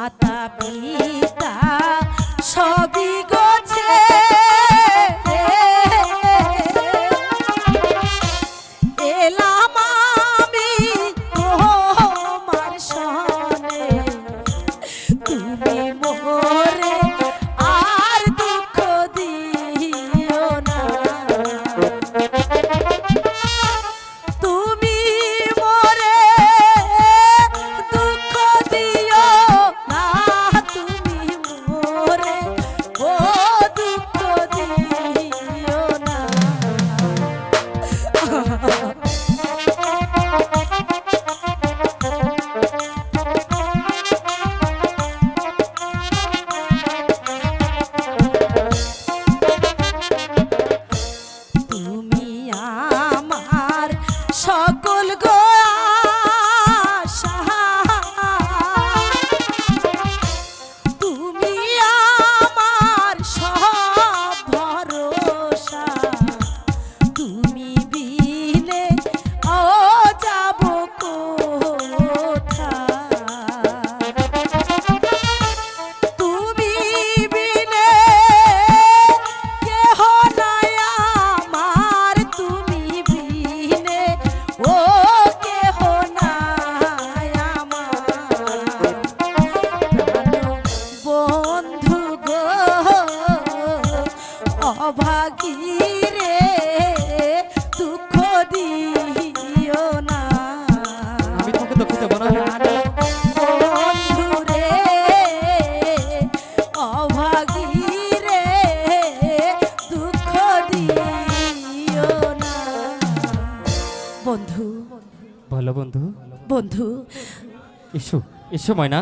মাতা পিতা সবই গছ অভাগী রে দুঃখ দিও না। আমি তোমাকে দুঃখ দেবো না। বন্ধু ভালো বন্ধু। বন্ধু এসো এসো ময়না।